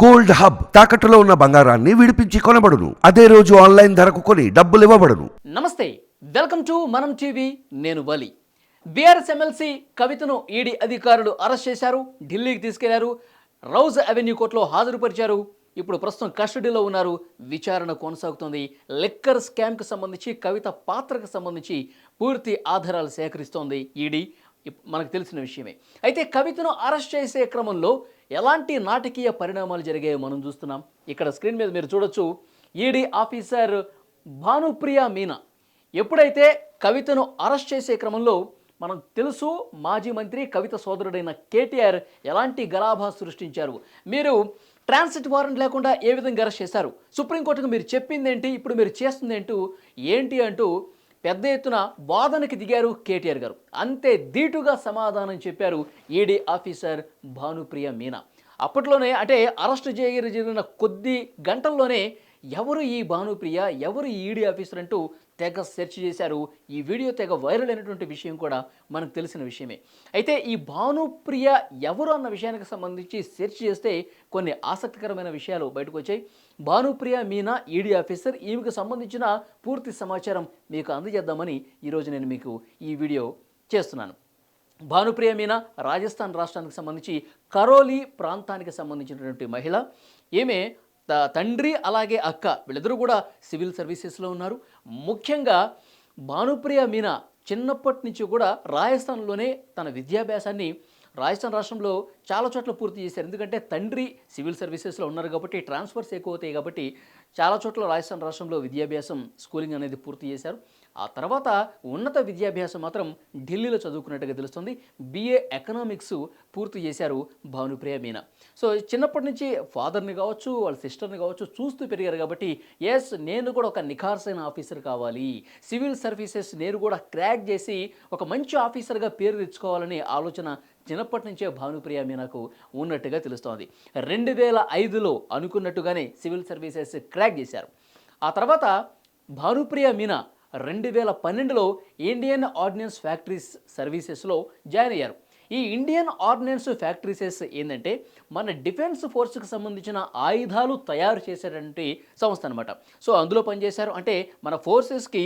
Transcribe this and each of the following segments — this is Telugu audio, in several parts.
గోల్డ్ హబ్ తాకట్టులో ఉన్న బంగారాన్ని విడిపించి కొనబడును. అదే రోజు ఆన్లైన్ ధరకు కొని డబ్బులు ఇవ్వబడును. నమస్తే వెల్కమ్ టు మనం టీవీ నేను వలి. బీఆర్ఎస్ ఎమ్మెల్సీ కవితను ఈడీ అధికారులు అరెస్ట్ చేశారు ఢిల్లీకి తీసుకెళ్ళారు రౌజ్ అవెన్యూ కోర్టులో హాజరుపరిచారు. ఇప్పుడు ప్రస్తుతం కస్టడీలో ఉన్నారు విచారణ కొనసాగుతోంది. లిక్కర్ స్కామ్కి సంబంధించి కవిత పాత్రకు సంబంధించి పూర్తి ఆధారాలు సేకరిస్తోంది ఈడీ. మనకు తెలిసిన విషయమే. అయితే కవితను అరెస్ట్ చేసే క్రమంలో ఎలాంటి నాటకీయ పరిణామాలు జరిగాయో మనం చూస్తున్నాం. ఇక్కడ స్క్రీన్ మీద మీరు చూడొచ్చు ఈడీ ఆఫీసర్ భానుప్రియ మీనా. ఎప్పుడైతే కవితను అరెస్ట్ చేసే క్రమంలో మనకు తెలుసు మాజీ మంత్రి కవిత సోదరుడైన కేటీఆర్ ఎలాంటి గలాభా సృష్టించారు. మీరు ట్రాన్సిట్ వారెంట్ లేకుండా ఏ విధంగా అరెస్ట్ చేశారు? సుప్రీంకోర్టుకు మీరు చెప్పింది ఏంటి ఇప్పుడు మీరు చేస్తుందంటూ? ఏంటి అంటూ పెద్ద ఎత్తున వాదనకి దిగారు కేటీఆర్ గారు. అంతే ధీటుగా సమాధానం చెప్పారు ఈడీ ఆఫీసర్ భానుప్రియ మీనా. అప్పట్లోనే అంటే అరెస్ట్ చేయగలి జరిగిన కొద్ది గంటల్లోనే ఎవరు ఈ భానుప్రియ ఎవరు ఈ ఈడీ ఆఫీసర్ అంటూ తెగ సెర్చ్ చేశారు. ఈ వీడియో తెగ వైరల్ అయినటువంటి విషయం కూడా మనకు తెలిసిన విషయమే. అయితే ఈ భానుప్రియ ఎవరు అన్న విషయానికి సంబంధించి సెర్చ్ చేస్తే కొన్ని ఆసక్తికరమైన విషయాలు బయటకు వచ్చాయి. Bhanupriya Meena ED officer. ఈమెకు సంబంధించిన పూర్తి సమాచారం మీకు అందజేద్దామని ఈరోజు నేను మీకు ఈ వీడియో చేస్తున్నాను. భానుప్రియ మీనా రాజస్థాన్ రాష్ట్రానికి సంబంధించి కరోలి ప్రాంతానికి సంబంధించినటువంటి మహిళ. ఈమె త- తండ్రి అలాగే అక్క వీళ్ళిద్దరూ కూడా సివిల్ సర్వీసెస్లో ఉన్నారు. ముఖ్యంగా భానుప్రియ మీనా చిన్నప్పటి నుంచి కూడా రాజస్థాన్లోనే తన విద్యాభ్యాసాన్ని రాజస్థాన్ రాష్ట్రంలో చాలా చోట్ల పూర్తి చేశారు. ఎందుకంటే తండ్రి సివిల్ సర్వీసెస్లో ఉన్నారు కాబట్టి ట్రాన్స్ఫర్స్ ఎక్కువ అవుతాయి కాబట్టి చాలా చోట్ల రాజస్థాన్ రాష్ట్రంలో విద్యాభ్యాసం స్కూలింగ్ అనేది పూర్తి చేశారు. ఆ తర్వాత ఉన్నత విద్యాభ్యాసం మాత్రం ఢిల్లీలో చదువుకున్నట్టుగా తెలుస్తుంది. బీఏ ఎకనామిక్స్ పూర్తి చేశారు భానుప్రియ మీనా. సో చిన్నప్పటి నుంచి ఫాదర్ని కావచ్చు వాళ్ళ సిస్టర్ని కావచ్చు చూస్తూ పెరిగారు కాబట్టి ఎస్ నేను కూడా ఒక నిఖార్సైన ఆఫీసర్ కావాలి. సివిల్ సర్వీసెస్ నేను కూడా క్రాక్ చేసి ఒక మంచి ఆఫీసర్గా పేరు తెచ్చుకోవాలనే ఆలోచన చిన్నప్పటి నుంచే భానుప్రియ మీనాకు ఉన్నట్టుగా తెలుస్తోంది. రెండు వేల ఐదులో అనుకున్నట్టుగానే సివిల్ సర్వీసెస్ క్రాక్ చేశారు. ఆ తర్వాత భానుప్రియ మీనా రెండు వేల పన్నెండులో ఇండియన్ ఆర్డినెన్స్ ఫ్యాక్టరీస్ సర్వీసెస్లో జాయిన్ అయ్యారు. ఈ ఇండియన్ ఆర్డినెన్స్ ఫ్యాక్టరీసెస్ ఏంటంటే మన డిఫెన్స్ ఫోర్స్కి సంబంధించిన ఆయుధాలు తయారు చేసేటువంటి సంస్థ అనమాట సో అందులో పనిచేశారు. అంటే మన ఫోర్సెస్కి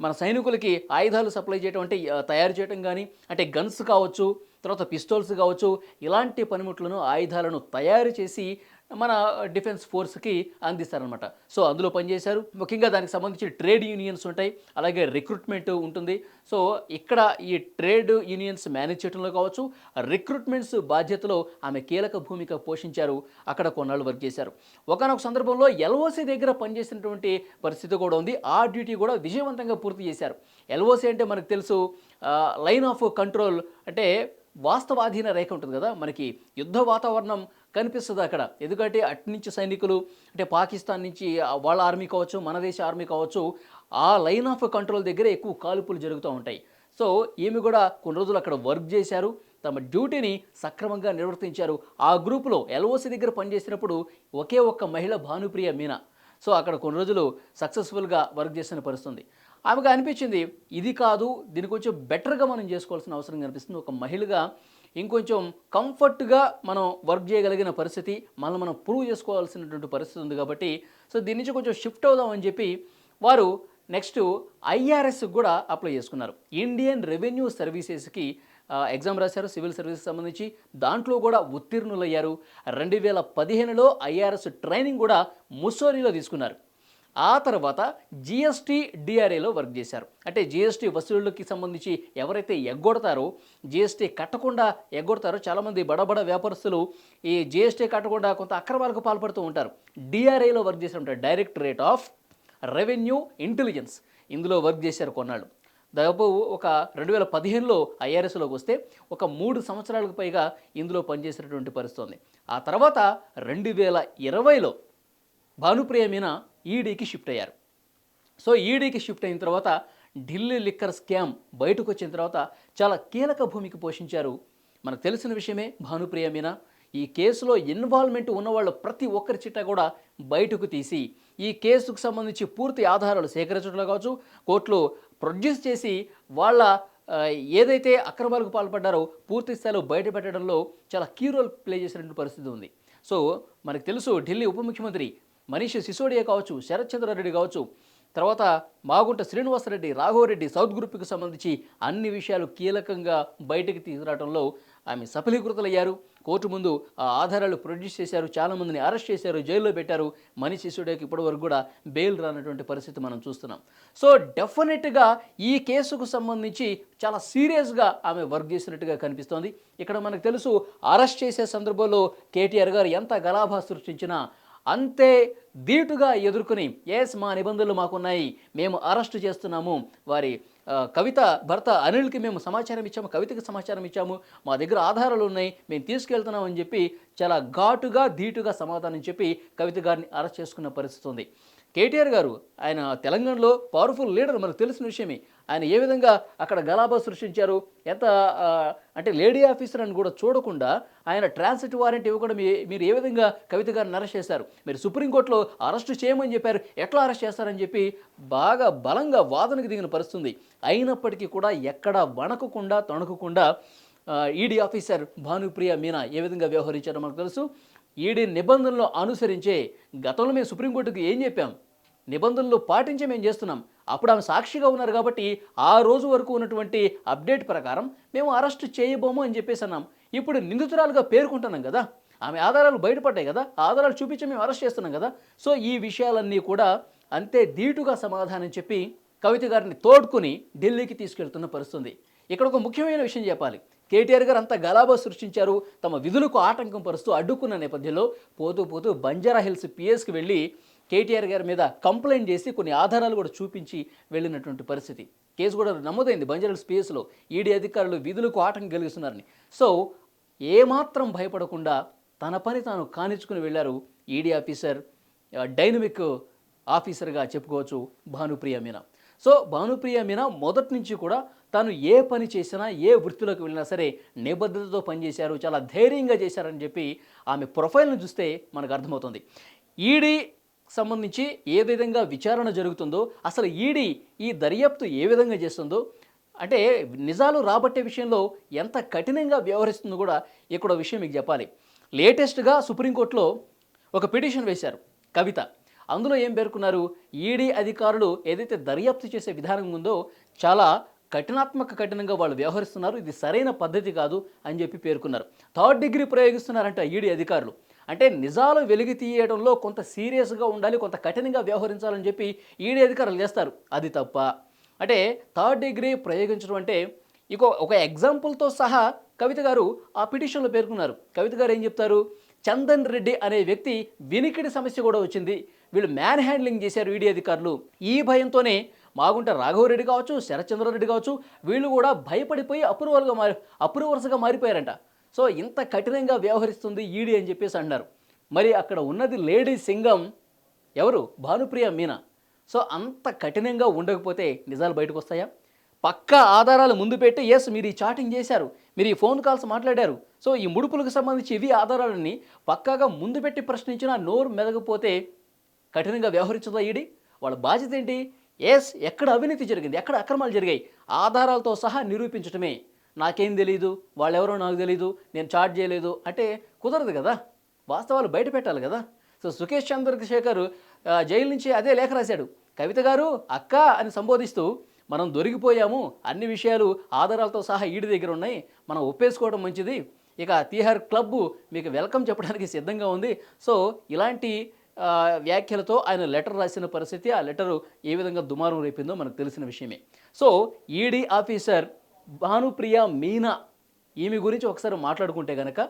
మన సైనికులకి ఆయుధాలు సప్లై చేయడం అంటే తయారు చేయడం కానీ అంటే గన్స్ కావచ్చు తర్వాత పిస్టోల్స్ కావచ్చు ఇలాంటి పనిముట్లను ఆయుధాలను తయారు చేసి మన డిఫెన్స్ ఫోర్స్కి అందిస్తారనమాట సో అందులో పనిచేశారు. ముఖ్యంగా దానికి సంబంధించి ట్రేడ్ యూనియన్స్ ఉంటాయి. అలాగే రిక్రూట్మెంట్ ఉంటుంది. సో ఇక్కడ ఈ ట్రేడ్ యూనియన్స్ మేనేజ్ చేయడంలో కావచ్చు రిక్రూట్మెంట్స్ బాధ్యతలో ఆమె కీలక భూమిక పోషించారు. అక్కడ కొన్నాళ్ళు వర్క్ చేశారు. ఒకనొక సందర్భంలో ఎల్ఓసి దగ్గర పనిచేసినటువంటి పరిస్థితి కూడా ఉంది. ఆ డ్యూటీ కూడా విజయవంతంగా పూర్తి చేశారు. ఎల్ఓసి అంటే మనకు తెలుసు లైన్ ఆఫ్ కంట్రోల్ అంటే వాస్తవాధీన రేఖ ఉంటుంది కదా. మనకి యుద్ధ వాతావరణం కనిపిస్తుంది అక్కడ. ఎందుకంటే అటు నుంచి సైనికులు అంటే పాకిస్తాన్ నుంచి వాళ్ళ ఆర్మీ కావచ్చు మన దేశ ఆర్మీ కావచ్చు ఆ లైన్ ఆఫ్ కంట్రోల్ దగ్గర ఎక్కువ కాల్పులు జరుగుతూ ఉంటాయి. సో ఈమె కూడా కొన్ని రోజులు అక్కడ వర్క్ చేశారు. తమ డ్యూటీని సక్రమంగా నిర్వర్తించారు. ఆ గ్రూపులో ఎల్ఓసి దగ్గర పనిచేసినప్పుడు ఒకే ఒక్క మహిళ భానుప్రియ మీనా. సో అక్కడ కొన్ని రోజులు సక్సెస్ఫుల్గా వర్క్ చేసిన పరిస్థితుంది. ఆమెకు అనిపించింది ఇది కాదు దీని కొంచెం బెటర్గా మనం చేసుకోవాల్సిన అవసరం కనిపిస్తుంది. ఒక మహిళగా ఇంకొంచెం కంఫర్ట్గా మనం వర్క్ చేయగలిగిన పరిస్థితి మనం మనం ప్రూవ్ చేసుకోవాల్సినటువంటి పరిస్థితి ఉంది కాబట్టి సో దీని నుంచి కొంచెం షిఫ్ట్ అవుదామని చెప్పి వారు నెక్స్ట్ ఐఆర్ఎస్ కూడా అప్లై చేసుకున్నారు. ఇండియన్ రెవెన్యూ సర్వీసెస్కి ఎగ్జామ్ రాశారు సివిల్ సర్వీసెస్ సంబంధించి. దాంట్లో కూడా ఉత్తీర్ణులయ్యారు. రెండు వేల పదిహేనులో ఐఆర్ఎస్ ట్రైనింగ్ కూడా ముస్సోరీలో తీసుకున్నారు. ఆ తర్వాత జిఎస్టీ డిఆర్ఏలో వర్క్ చేశారు. అంటే జిఎస్టీ వసూళ్ళకి సంబంధించి ఎవరైతే ఎగ్గొడతారో జిఎస్టీ కట్టకుండా ఎగ్గొడతారో చాలామంది బడబడ వ్యాపారస్తులు ఈ జిఎస్టీ కట్టకుండా కొంత అక్రమాలకు పాల్పడుతూ ఉంటారు. డిఆర్ఏలో వర్క్ చేశారు ఉంటారు. Directorate of revenue intelligence. ఇందులో వర్క్ చేశారు కొన్నాళ్ళు. దాదాపు ఒక రెండు వేల పదిహేనులో ఐఆర్ఎస్లోకి వస్తే ఒక మూడు సంవత్సరాలకు పైగా ఇందులో పనిచేసినటువంటి పరిస్థితుంది ఆ తర్వాత రెండు వేల ఇరవైలో భానుప్రియ మీనా ఈడీకి షిఫ్ట్ అయ్యారు. సో ఈడీకి షిఫ్ట్ అయిన తర్వాత ఢిల్లీ లిక్కర్ స్కామ్ బయటకు వచ్చిన తర్వాత చాలా కీలక భూమికి పోషించారు. మనకు తెలిసిన విషయమే భానుప్రియ మీనా ఈ కేసులో ఇన్వాల్వ్మెంట్ ఉన్నవాళ్ళు ప్రతి ఒక్కరి చిట్టా కూడా బయటకు తీసి ఈ కేసుకు సంబంధించి పూర్తి ఆధారాలు సేకరించడంలో కావచ్చు కోర్టులో ప్రొడ్యూస్ చేసి వాళ్ళ ఏదైతే అక్రమాలకు పాల్పడ్డారో పూర్తి స్థాయిలో బయటపెట్టడంలో చాలా కీ రోల్ ప్లే చేసినటువంటి పరిస్థితి ఉంది. సో మనకు తెలుసు ఢిల్లీ ఉప ముఖ్యమంత్రి మనీష్ సిసోడియా కావచ్చు శరత్చంద్రారెడ్డి కావచ్చు తర్వాత మాగుంట శ్రీనివాసరెడ్డి రాఘవరెడ్డి సౌత్ గ్రూప్కి సంబంధించి అన్ని విషయాలు కీలకంగా బయటకు తీసుకురావడంలో ఆమె సఫలీకృతులయ్యారు. కోర్టు ముందు ఆ ఆధారాలు ప్రొడ్యూస్ చేశారు చాలామందిని అరెస్ట్ చేశారు జైల్లో పెట్టారు. మనీష్ సిసోడియాకి ఇప్పటి వరకు కూడా బెయిల్ రానటువంటి పరిస్థితి మనం చూస్తున్నాం. సో డెఫినెట్గా ఈ కేసుకు సంబంధించి చాలా సీరియస్గా ఆమె వర్క్ చేసినట్టుగా కనిపిస్తోంది. ఇక్కడ మనకు తెలుసు అరెస్ట్ చేసే సందర్భంలో కేటీఆర్ గారు ఎంత గలాభా సృష్టించినా అంతే ధీటుగా ఎదుర్కొని ఎస్ మా నిబంధనలు మాకున్నాయి మేము అరెస్ట్ చేస్తున్నాము. వారి కవిత భర్త అనిల్కి మేము సమాచారం ఇచ్చాము కవితకి సమాచారం ఇచ్చాము. మా దగ్గర ఆధారాలు ఉన్నాయి మేము తీసుకెళ్తున్నామని చెప్పి చాలా ఘాటుగా ధీటుగా సమాధానం చెప్పి కవిత గారిని అరెస్ట్ చేసుకున్న పరిస్థితి ఉంది. కేటీఆర్ గారు ఆయన తెలంగాణలో పవర్ఫుల్ లీడర్ మనకు తెలిసిన విషయమే. ఆయన ఏ విధంగా అక్కడ గలాబా సృష్టించారు? ఎంత అంటే లేడీ ఆఫీసర్ అని కూడా చూడకుండా ఆయన ట్రాన్సిట్ వారెంట్ ఇవ్వకుండా మీ మీరు ఏ విధంగా కవిత గారిని అరెస్ట్ చేశారు? మీరు సుప్రీంకోర్టులో అరెస్ట్ చేయమని చెప్పారు. ఎట్లా అరెస్ట్ చేస్తారని చెప్పి బాగా బలంగా వాదనకు దిగిన పరిస్థితుంది. అయినప్పటికీ కూడా ఎక్కడా వణకకుండా తొణకకుండా ఈడీ ఆఫీసర్ భానుప్రియ మీనా ఏ విధంగా వ్యవహరించారో మనకు తెలుసు. ఈడీ నిబంధనలు అనుసరించే గతంలో మేము సుప్రీంకోర్టుకు ఏం చెప్పాం? నిబంధనలు పాటించే మేము చేస్తున్నాం. అప్పుడు ఆమె సాక్షిగా ఉన్నారు కాబట్టి ఆ రోజు వరకు ఉన్నటువంటి అప్డేట్ ప్రకారం మేము అరెస్ట్ చేయబోము అని చెప్పేసి అన్నాం. ఇప్పుడు నిందితురాలుగా పేర్కొంటున్నాం కదా. ఆమె ఆధారాలు బయటపడ్డాయి కదా. ఆధారాలు చూపించి మేము అరెస్ట్ చేస్తున్నాం కదా. సో ఈ విషయాలన్నీ కూడా అంతే ధీటుగా సమాధానం చెప్పి కవిత గారిని తోడుకుని ఢిల్లీకి తీసుకెళ్తున్న పరిస్థితుంది. ఇక్కడ ఒక ముఖ్యమైన విషయం చెప్పాలి. కేటీఆర్ గారు అంత గలాబా సృష్టించారు. తమ విధులకు ఆటంకం పరుస్తూ అడ్డుకున్న నేపథ్యంలో పోతూ పోతూ బంజారా హిల్స్ పిఎస్కి వెళ్ళి కేటీఆర్ గారి మీద కంప్లైంట్ చేసి కొన్ని ఆధారాలు కూడా చూపించి వెళ్ళినటువంటి పరిస్థితి. కేసు కూడా నమోదైంది బంజారా హిల్స్ పిఎస్లో. ఈడీ అధికారులు విధులకు ఆటంకం కలిగిస్తున్నారని. సో ఏమాత్రం భయపడకుండా తన పని తాను కానిచ్చుకుని వెళ్ళారు ఈడీ ఆఫీసర్ డైనమిక్ ఆఫీసర్గా చెప్పుకోవచ్చు భానుప్రియ మీనా. సో భానుప్రియ మీనా మొదటి నుంచి కూడా తాను ఏ పని చేసినా ఏ వృత్తిలోకి వెళ్ళినా సరే నిబద్ధతతో పనిచేశారు చాలా ధైర్యంగా చేశారని చెప్పి ఆమె ప్రొఫైల్ను చూస్తే మనకు అర్థమవుతుంది. ఈడీ సంబంధించి ఏ విధంగా విచారణ జరుగుతుందో అసలు ఈడీ ఈ దర్యాప్తు ఏ విధంగా చేస్తుందో అంటే నిజాలు రాబట్టే విషయంలో ఎంత కఠినంగా వ్యవహరిస్తుందో కూడా ఇక్కడ విషయం మీకు చెప్పాలి. లేటెస్ట్గా సుప్రీంకోర్టులో ఒక పిటిషన్ వేశారు కవిత. అందులో ఏం పేర్కొన్నారు? ఈడీ అధికారులు ఏదైతే దర్యాప్తు చేసే విధానం ఉందో చాలా కఠినాత్మక కఠినంగా వాళ్ళు వ్యవహరిస్తున్నారు. ఇది సరైన పద్ధతి కాదు అని చెప్పి పేర్కొన్నారు. థర్డ్ డిగ్రీ ప్రయోగిస్తున్నారంట ఈడీ అధికారులు. అంటే నిజాలు వెలిగి తీయడంలో కొంత సీరియస్గా ఉండాలి కొంత కఠినంగా వ్యవహరించాలని చెప్పి ఈడీ అధికారులు చేస్తారు. అది తప్ప. అంటే థర్డ్ డిగ్రీ ప్రయోగించడం అంటే ఇక ఒక ఎగ్జాంపుల్తో సహా కవిత గారు ఆ పిటిషన్లో పేర్కొన్నారు. కవిత గారు ఏం చెప్తారు? చందన్ రెడ్డి అనే వ్యక్తి వినికిడి సమస్య కూడా వచ్చింది. వీళ్ళు మ్యాన్ హ్యాండ్లింగ్ చేశారు ఈడీ అధికారులు. ఈ భయంతోనే మాగుంట రాఘవరెడ్డి కావచ్చు శరత్చంద్రారెడ్డి కావచ్చు వీళ్ళు కూడా భయపడిపోయి అప్రూవల్గా మారి అప్రూవర్స్గా మారిపోయారంట. సో ఇంత కఠినంగా వ్యవహరిస్తుంది ఈడీ అని చెప్పేసి అన్నారు. మరి అక్కడ ఉన్నది లేడీ సింగం ఎవరు? భానుప్రియ మీనా. సో అంత కఠినంగా ఉండకపోతే నిజాలు బయటకు వస్తాయా పక్కా ఆధారాలు ముందు పెట్టి ఎస్ మీరు ఈ చాటింగ్ చేశారు. మీరు ఈ ఫోన్ కాల్స్ మాట్లాడారు. సో ఈ ముడుపులకు సంబంధించి ఇవి ఆధారాలన్నీ పక్కాగా ముందు పెట్టి ప్రశ్నించినా నోరు మెదగపోతే కఠినంగా వ్యవహరించదా ఈడి? వాళ్ళ బాధ్యత ఏంటి? ఎస్ ఎక్కడ అవినీతి జరిగింది ఎక్కడ అక్రమాలు జరిగాయి ఆధారాలతో సహా నిరూపించటమే. నాకేం తెలియదు వాళ్ళెవరో నాకు తెలియదు నేను చార్జ్ చేయలేదు అంటే కుదరదు కదా. వాస్తవాలు బయట పెట్టాలి కదా. సో సుఖేష్ చంద్రశేఖర్ జైలు నుంచి అదే లేఖ రాశాడు. కవిత గారు అక్క అని సంబోధిస్తూ మనం దొరికిపోయాము అన్ని విషయాలు ఆధారాలతో సహా ఈడి దగ్గర ఉన్నాయి మనం ఒప్పేసుకోవడం మంచిది. ఇక తీహార్ క్లబ్ మీకు వెల్కమ్ చెప్పడానికి సిద్ధంగా ఉంది. సో ఇలాంటి వ్యాఖ్యలతో ఆయన లెటర్ రాసిన పరిస్థితి ఆ లెటరు ఏ విధంగా దుమారం రేపిందో మనకు తెలిసిన విషయమే. So ED officer Bhanupriya Meena ఈమె గురించి ఒకసారి మాట్లాడుకుంటే గనక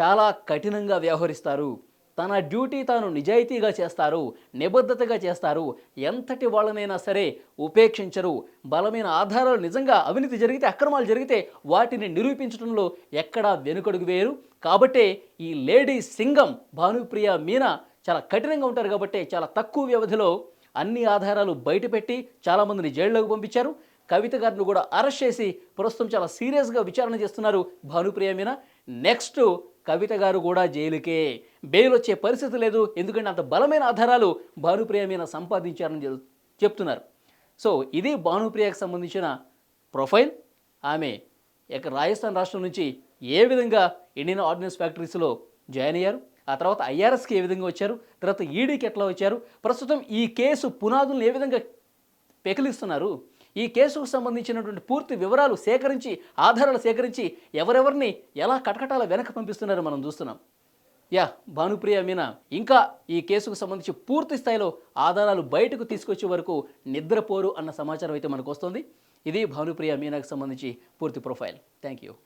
చాలా కఠినంగా వ్యవహరిస్తారు. తన డ్యూటీ తాను నిజాయితీగా చేస్తారు నిబద్ధతగా చేస్తారు ఎంతటి వాళ్ళనైనా సరే ఉపేక్షించరు. బలమైన ఆధారాలు నిజంగా అవినీతి జరిగితే అక్రమాలు జరిగితే వాటిని నిరూపించడంలో ఎక్కడా వెనుకడుగు వేయరు. కాబట్టే ఈ లేడీ సింగం భానుప్రియ మీనా చాలా కఠినంగా ఉంటారు కాబట్టి చాలా తక్కువ వ్యవధిలో అన్ని ఆధారాలు బయటపెట్టి చాలామందిని జైల్లోకి పంపించారు. కవిత గారిని కూడా అరెస్ట్ చేసి ప్రస్తుతం చాలా సీరియస్గా విచారణ చేస్తున్నారు భానుప్రియ మీద నెక్స్ట్ కవిత గారు కూడా జైలుకే. బెయిల్ వచ్చే పరిస్థితి లేదు ఎందుకంటే అంత బలమైన ఆధారాలు భానుప్రియ మీన సంపాదించారని చెప్తున్నారు. సో ఇది భానుప్రియకు సంబంధించిన ప్రొఫైల్. ఆమె రాజస్థాన్ రాష్ట్రం నుంచి ఏ విధంగా ఇండియన్ ఆర్డినెన్స్ ఫ్యాక్టరీస్లో జాయిన్ అయ్యారు? ఆ తర్వాత ఐఆర్ఎస్కి ఏ విధంగా వచ్చారు? తర్వాత ఈడీకి ఎట్లా వచ్చారు? ప్రస్తుతం ఈ కేసు పునాదులను ఏ విధంగా పెకిలిస్తున్నారు? ఈ కేసుకు సంబంధించినటువంటి పూర్తి వివరాలు సేకరించి ఆధారాలు సేకరించి ఎవరెవరిని ఎలా కటకటాల వెనక పంపిస్తున్నారో మనం చూస్తున్నాం. యా భానుప్రియ మీనా ఇంకా ఈ కేసుకు సంబంధించి పూర్తి స్థాయిలో ఆధారాలు బయటకు తీసుకొచ్చే వరకు నిద్రపోరు అన్న సమాచారం అయితే మనకు వస్తుంది. ఇది భానుప్రియ మీనాకు సంబంధించి పూర్తి ప్రొఫైల్. Thank you